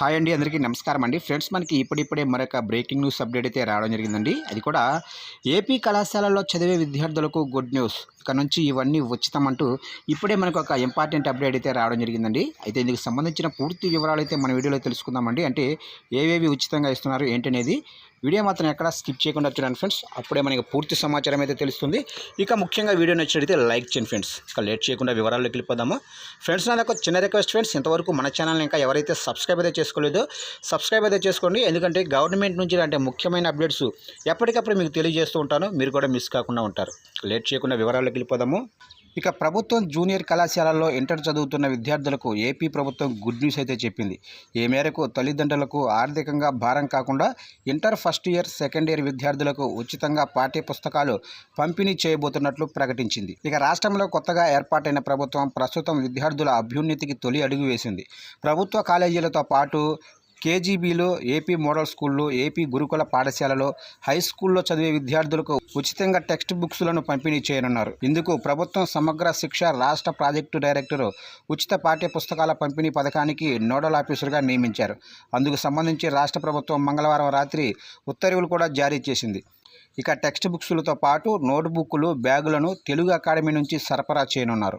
Hi అండి అందరికీ నమస్కారం అండి. ఫ్రెండ్స్ మనకి ఇప్పుడిప్పుడే మరొక బ్రేకింగ్ న్యూస్ అప్డేట్ అయితే రావడం జరిగిందండి. అది కూడా ఏపీ కళాశాలలో చదివే విద్యార్థులకు గుడ్ న్యూస్. ఇక నుంచి ఇవన్నీ ఉచితం అంటూ ఇప్పుడే మనకు ఒక ఇంపార్టెంట్ అప్డేట్ అయితే రావడం జరిగిందండి. అయితే ఇందుకు సంబంధించిన పూర్తి వివరాలు అయితే మన వీడియోలో తెలుసుకుందామండి. అంటే ఏవేవి ఉచితంగా ఇస్తున్నారు ఏంటనేది వీడియో మాత్రం ఎక్కడ స్కిప్ చేయకుండా చూడండి ఫ్రెండ్స్. అప్పుడే మనకి పూర్తి సమాచారం అయితే తెలుస్తుంది. ఇక ముఖ్యంగా వీడియో నచ్చినట్లయితే లైక్ చేయండి ఫ్రెండ్స్. ఇక లేట్ చేయకుండా వివరాల్లోకి వెళ్ళిపోదాము. ఫ్రెండ్స్ నాది ఒక చిన్న రిక్వెస్ట్ ఫ్రెండ్స్. ఇంతవరకు మన ఛానల్ ఇంకా ఎవరైతే సబ్స్క్రైబ్ అయితే చేసుకోలేదో సబ్స్క్రైబ్ అయితే చేసుకోండి. ఎందుకంటే గవర్నమెంట్ నుంచి అంటే ముఖ్యమైన అప్డేట్స్ ఎప్పటికప్పుడు మీకు తెలియజేస్తూ ఉంటాను. మీరు కూడా మిస్ కాకుండా ఉంటారు. లేట్ చేయకుండా వివరాల్లోకి వెళ్ళిపోదాము. ఇక ప్రభుత్వం జూనియర్ కళాశాలల్లో ఇంటర్ చదువుతున్న విద్యార్థులకు ఏపీ ప్రభుత్వం గుడ్ న్యూస్ అయితే చెప్పింది. ఈ మేరకు తల్లిదండ్రులకు ఆర్థికంగా భారం కాకుండా inter first year second year విద్యార్థులకు ఉచితంగా పాఠ్య పుస్తకాలు పంపిణీ చేయబోతున్నట్లు ప్రకటించింది. ఇక రాష్ట్రంలో కొత్తగా ఏర్పాటైన ప్రభుత్వం ప్రస్తుతం విద్యార్థుల అభ్యున్నతికి తొలి అడుగు వేసింది. ప్రభుత్వ కాలేజీలతో పాటు కేజీబీలో ఏపీ మోడల్ స్కూళ్ళు ఏపీ గురుకుల పాఠశాలలో హై స్కూల్లో చదివే విద్యార్థులకు ఉచితంగా టెక్స్ట్ బుక్స్లను పంపిణీ చేయనున్నారు. ఇందుకు ప్రభుత్వం సమగ్ర శిక్ష రాష్ట్ర ప్రాజెక్టు డైరెక్టర్ ఉచిత పాఠ్య పుస్తకాల పంపిణీ పథకానికి నోడల్ ఆఫీసర్గా నియమించారు. అందుకు సంబంధించి రాష్ట్ర ప్రభుత్వం మంగళవారం రాత్రి ఉత్తర్వులు కూడా జారీ చేసింది. ఇక టెక్స్ట్ బుక్స్లతో పాటు నోట్బుక్లు బ్యాగులను తెలుగు అకాడమీ నుంచి సరఫరా చేయనున్నారు.